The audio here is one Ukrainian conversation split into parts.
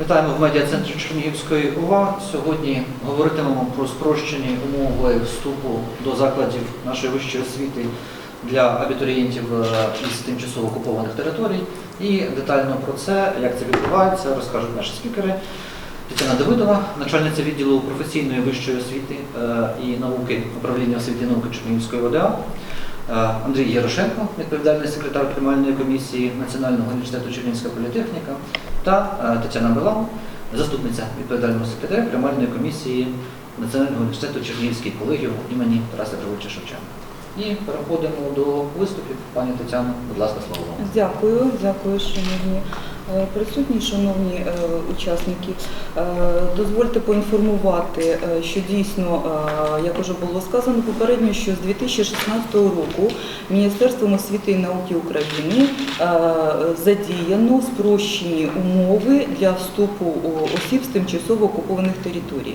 Вітаємо в медіа-центрі Чернігівської ОВА. Сьогодні говоритимемо про спрощені умови вступу до закладів нашої вищої освіти для абітурієнтів е, із тимчасово окупованих територій. І детально про це, як це відбувається, розкажуть наші спікери. Тетяна Давидова, начальниця відділу професійної вищої освіти е, і науки управління освіти і науки Чернігівської ОДА. Е, Андрій Ярошенко, відповідальний секретар приймальної комісії Національного університету Чернівська політехніка, та е, Тетяна Белан, заступниця відповідального секретаря приймальної комісії Національного університету Чернігівський колегіум імені Тараса Григорьовича Шевченка. І переходимо до виступів. Пані Тетяно, будь ласка, слово вам. Дякую, дякую, шановні е, присутні, шановні е, учасники. Е, Дозвольте поінформувати, е, що дійсно, е, як вже було сказано попередньо, що з 2016 року Міністерством освіти і науки України е, задіяно спрощені умови для вступу осіб з тимчасово окупованих територій.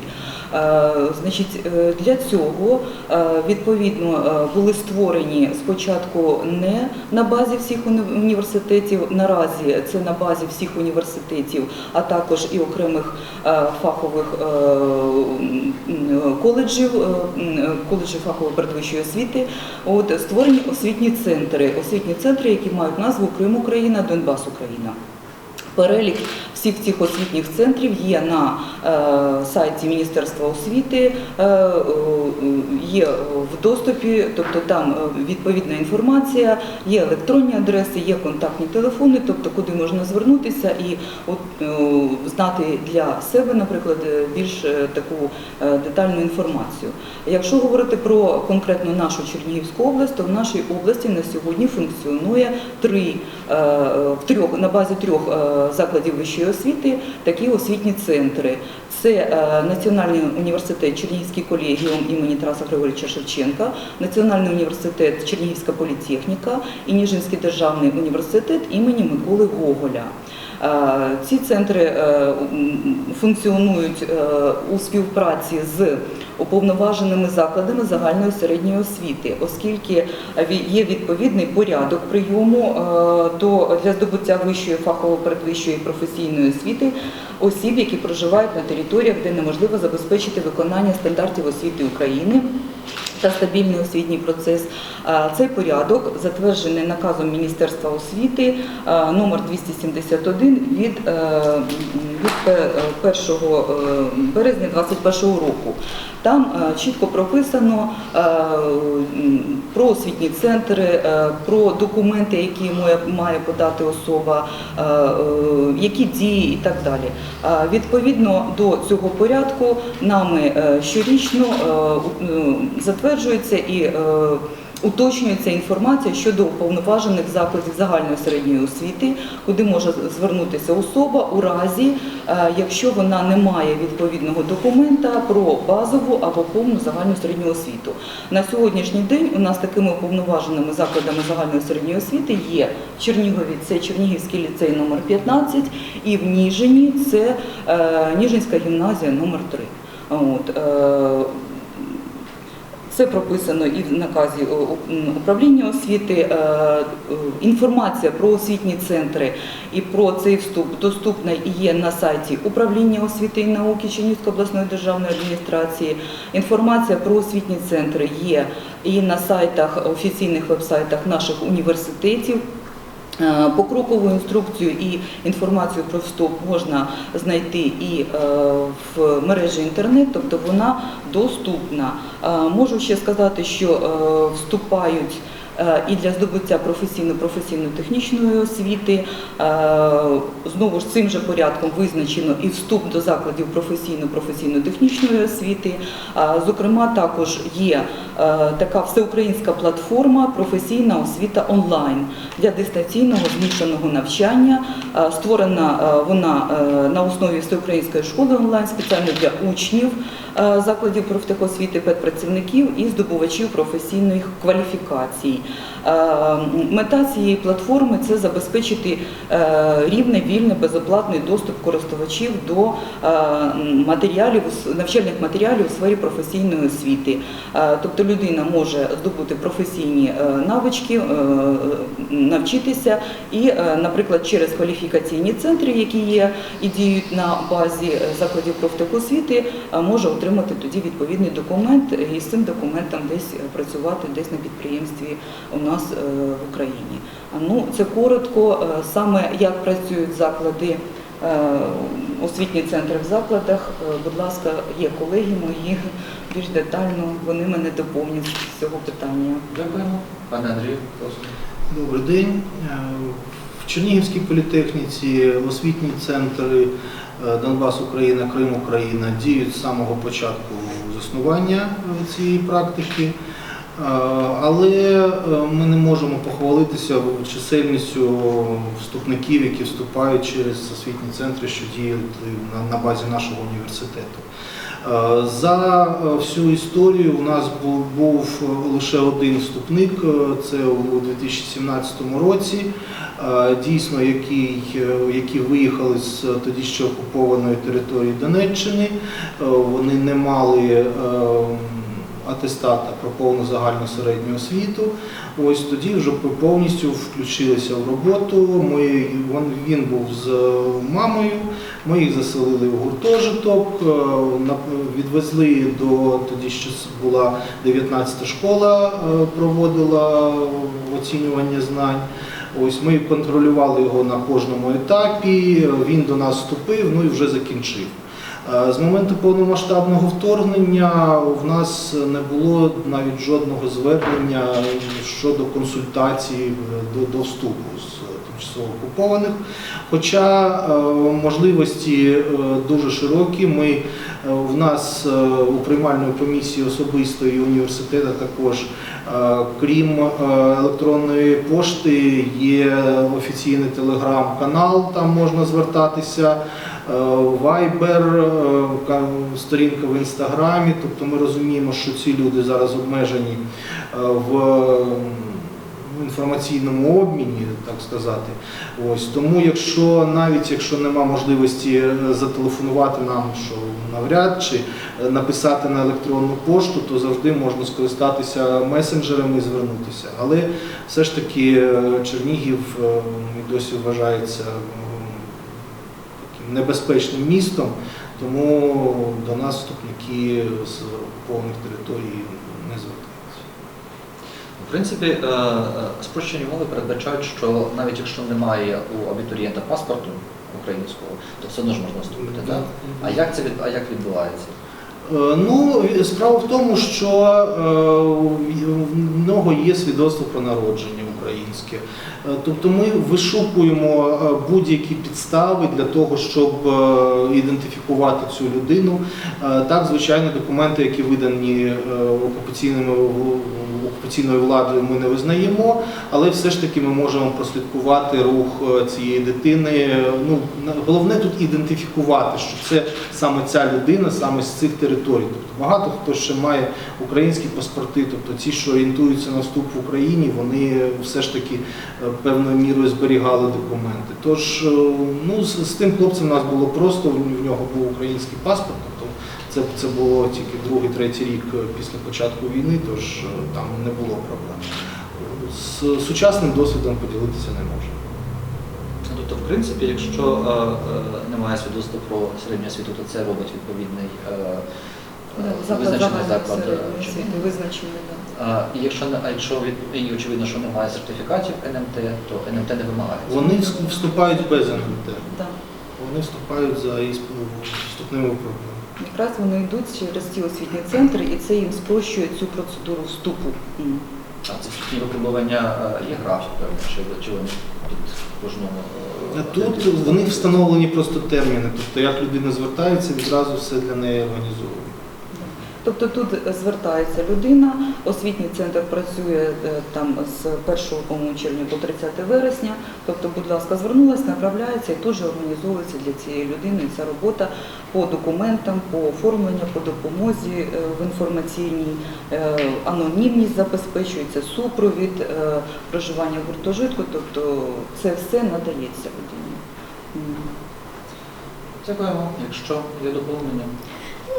Е, Значить, е, для цього е, відповідно е, були створені спочатку не на базі всіх університетів. Наразі це на базі всіх університетів, а також і окремих е, фахових е, м, коледжів, е, коледжів фахової передвищої освіти. От створені освітні центри, освітні центри, які мають назву Крим Україна, Донбас Україна. Перелік всіх цих освітніх центрів є на е, сайті Міністерства освіти, е, е, є в доступі, тобто там відповідна інформація, є електронні адреси, є контактні телефони, тобто куди можна звернутися і от, знати для себе, наприклад, більш таку детальну інформацію. Якщо говорити про конкретно нашу Чернігівську область, то в нашій області на сьогодні функціонує три в трьох на базі трьох закладів вищої освіти такі освітні центри. Це е, Національний університет Чернігівський колегіум імені Тараса Григорьовича Шевченка, Національний університет Чернігівська політехніка і Ніжинський державний університет імені Миколи Гоголя. Е, Ці центри е, функціонують е, у співпраці з уповноваженими закладами загальної середньої освіти, оскільки є відповідний порядок прийому для здобуття вищої фахово передвищої професійної освіти осіб, які проживають на територіях, де неможливо забезпечити виконання стандартів освіти України. Та стабільний освітній процес. Цей порядок затверджений наказом Міністерства освіти номер 271 від, е, м, від пе- е, 1 е, березня 2021 року. Там е, чітко прописано е, про освітні центри, е, про документи, які має- подати особа, які дії і так далі. Відповідно до цього порядку нами щорічно затверджується і уточнюється інформація щодо уповноважених закладів загальної середньої освіти, куди може звернутися особа у разі, е, якщо вона не має відповідного документа про базову або повну загальну середню освіту. На сьогоднішній день у нас такими уповноваженими закладами загальної середньої освіти є в Чернігові, це Чернігівський ліцей номер 15 і в Ніжині це е, Ніжинська гімназія номер 3. От, е, це прописано і в наказі м, управління освіти. Е, е, Інформація про освітні центри і про цей вступ доступна є на сайті управління освіти і науки Чернівської обласної державної адміністрації. Інформація про освітні центри є і на сайтах, офіційних вебсайтах наших університетів. Е, Покрокову інструкцію і інформацію про вступ можна знайти і е, в мережі інтернет, тобто вона доступна. Е, Можу ще сказати, що вступають і для здобуття професійно-професійно-технічної освіти. Е, Знову ж цим же порядком визначено і вступ до закладів професійно-професійно-технічної освіти. Е, Зокрема, також є е, така всеукраїнська платформа професійна освіта онлайн для дистанційного змішаного навчання. Е, Створена е, вона е, на основі всеукраїнської школи онлайн спеціально для учнів е, закладів профтехосвіти, педпрацівників і здобувачів професійних кваліфікацій. Е, Мета цієї платформи це забезпечити е, рівний, вільний, безоплатний доступ користувачів до е, матеріалів, навчальних матеріалів у сфері професійної освіти. Тобто людина може здобути професійні навички, навчитися і, наприклад, через кваліфікаційні центри, які є і діють на базі закладів профтехосвіти, може отримати тоді відповідний документ і з цим документом десь працювати десь на підприємстві у нас е, в Україні. Ну, це коротко, е, саме як працюють заклади. е, Освітні центри в закладах, будь ласка, є колеги мої більш детально, вони мене доповнять з цього питання. Дякуємо. Пане Андрію, прошу. Добрий день. В Чернігівській політехніці освітні центри Донбас Україна, Крим Україна діють з самого початку заснування цієї практики. Але е, ми не можемо похвалитися чисельністю вступників, які вступають через освітні центри, що діють на- базі нашого університету. За е, всю історію у нас був, лише один вступник, е, це у 2017 році, дійсно, який, які виїхали з тоді ще окупованої території Донеччини. Вони не мали атестата про повну загальну середню освіту. Ось тоді вже повністю включилися в роботу. Ми, він, був з мамою. Ми їх заселили в гуртожиток, е, відвезли до тоді ще була 19 школа, е, проводила оцінювання знань. Ось ми контролювали його на кожному етапі. Він до нас вступив, ну і вже закінчив. Е, З моменту повномасштабного вторгнення в нас не було навіть жодного звернення щодо консультацій до, до вступу з тимчасово окупованих. Хоча е, можливості е, дуже широкі. Ми е, в нас е, у приймальної комісії особисто і університету також, е, крім е, електронної пошти, є офіційний телеграм-канал, там можна звертатися. Е, Viber, е, сторінка в інстаграмі. Тобто ми розуміємо, що ці люди зараз обмежені е, в інформаційному обміні, так сказати. Ось тому, якщо навіть якщо нема можливості е, зателефонувати нам, що навряд чи е, написати на електронну пошту, то завжди можна скористатися месенджерами і звернутися. Але все ж таки е, Чернігів е, досі вважається небезпечним містом, тому до нас вступники з окупованих територій не звертаються. В принципі, е, е, спрощені умови передбачають, що навіть якщо немає у абітурієнта паспорту українського, то все одно ж можна вступити. Так? А як це а як відбувається? Е, Ну, справа в тому, що в нього є свідоцтво про народження українське. Тобто ми вишукуємо е, будь-які підстави для того, щоб е, ідентифікувати цю людину. Е, Так, звичайно, документи, які видані окупаційними окупаційною владою, ми не визнаємо, але все ж таки ми можемо прослідкувати рух цієї дитини. Ну, головне тут ідентифікувати, що це саме ця людина, саме з цих територій. Тобто багато хто ще має українські паспорти, тобто ті, що орієнтуються на вступ в Україні, вони все таки е, певною мірою зберігали документи. Тож, е, ну, з, з тим хлопцем у нас було просто, в нього був український паспорт, тобто це, це було тільки другий, третій рік е, після початку війни, тож там не було проблем. З сучасним досвідом поділитися не можемо. Ну, Тобто, в принципі, якщо е, е, немає свідоцтва про середню освіту, то це робить відповідний е, визначений заклад. освіти визначений. да. І якщо не- а якщо від і очевидно, що немає сертифікатів НМТ, то НМТ не вимагається. Вони вс- вступають без НМТ. Да. Вони вступають за вступними випробуваннями. Якраз вони йдуть через ті освітні центри, і це їм спрощує цю процедуру вступу. А це вступні випробування е, є графік, чи, чи вони під кожному. е, Тут вони встановлені просто терміни, тобто як людина звертається, відразу все для неї організовують. Тобто тут звертається людина, освітній центр працює е, там з 1 по-моєму, червня по 30 вересня. Тобто, будь ласка, звернулася, направляється і теж організовується для цієї людини ця робота по документам, по оформленню, по допомозі е, в інформаційній е, анонімність забезпечується, супровід, проживання в гуртожитку. Тобто це все надається людині. Дякуємо. Якщо є доповнення.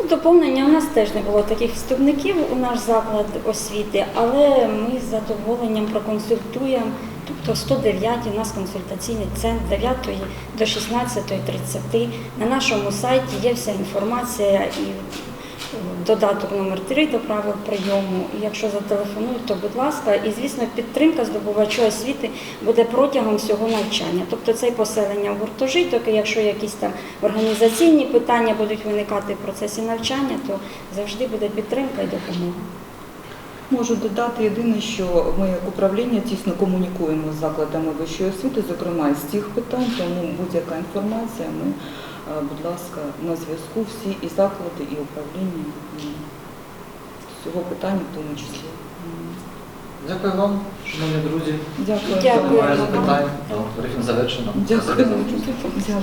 Ну, Доповнення у нас теж не було таких вступників у наш заклад освіти, але ми з задоволенням проконсультуємо. Тобто 109 у нас консультаційний центр з 9 до 16.30. На нашому сайті є вся інформація і додаток номер 3 до правил прийому. І якщо зателефонують, то будь ласка, і звісно, підтримка здобувачу освіти буде протягом всього навчання. Тобто це поселення в гуртожиток, і якщо якісь там організаційні питання будуть виникати в процесі навчання, то завжди буде підтримка і допомога. Можу додати єдине, що ми як управління тісно комунікуємо з закладами вищої освіти, зокрема і з цих питань, тому будь-яка інформація, ми, будь ласка, на зв'язку всі і заклади, і управління з цього питання в тому числі. Дякую вам, шановні друзі. Дякую. Дякую. Немає вам. запитань. Брифінг завершено. Дякую.